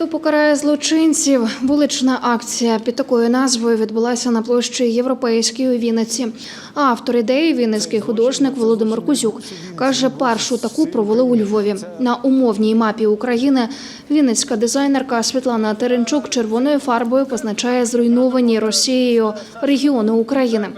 Хто покарає злочинців? Вулична акція під такою назвою відбулася на площі Європейській у Вінниці. Автор ідеї вінницький художник Володимир Кузюк каже, першу таку провели у Львові. На умовній мапі України вінницька дизайнерка Світлана Теренчук червоною фарбою позначає зруйновані Росією регіони України.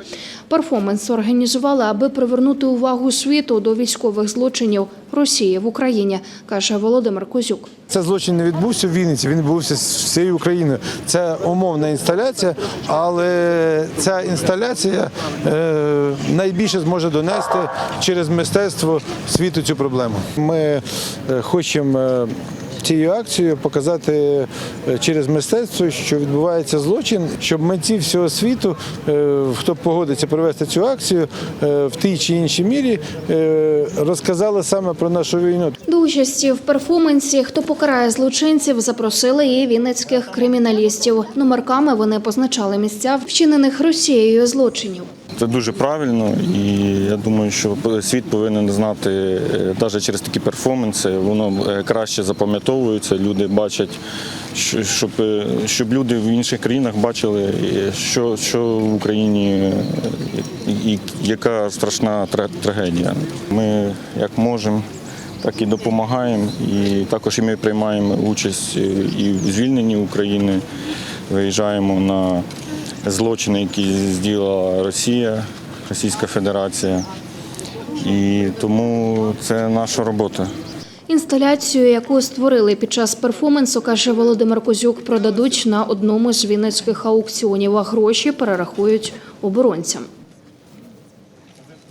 Перформанс організували, аби привернути увагу світу до військових злочинів Росії в Україні, каже Володимир Кузюк. Це злочин не відбувся в Вінниці, він відбувся з всією Україною. Це умовна інсталяція, але ця інсталяція е, найбільше зможе донести через мистецтво світу цю проблему. Ми е, хочемо. Цією акцією показати е, через мистецтво, що відбувається злочин, щоб митці всього світу, е, хто погодиться провести цю акцію е, в тій чи іншій мірі, розказали саме про нашу війну. До участі в перформансі Хто покарає злочинців запросили і вінницьких криміналістів. Номерками вони позначали місця вчинених Росією злочинів. Це дуже правильно, і я думаю, що світ повинен знати навіть через такі перформанси. Воно е, краще запам'ятовується. Люди бачать, щоб, е, щоб люди в інших країнах бачили, е, що, що в Україні е, і яка страшна трагедія. Ми як можемо. Так і допомагаємо, і також і ми приймаємо участь е, і в звільненні України. Виїжджаємо на злочини, які зділа Росія, Російська Федерація. І тому це наша робота. Інсталяцію, яку створили під час перформансу, каже Володимир Козюк, продадуть на одному з вінницьких аукціонів, а гроші перерахують оборонцям.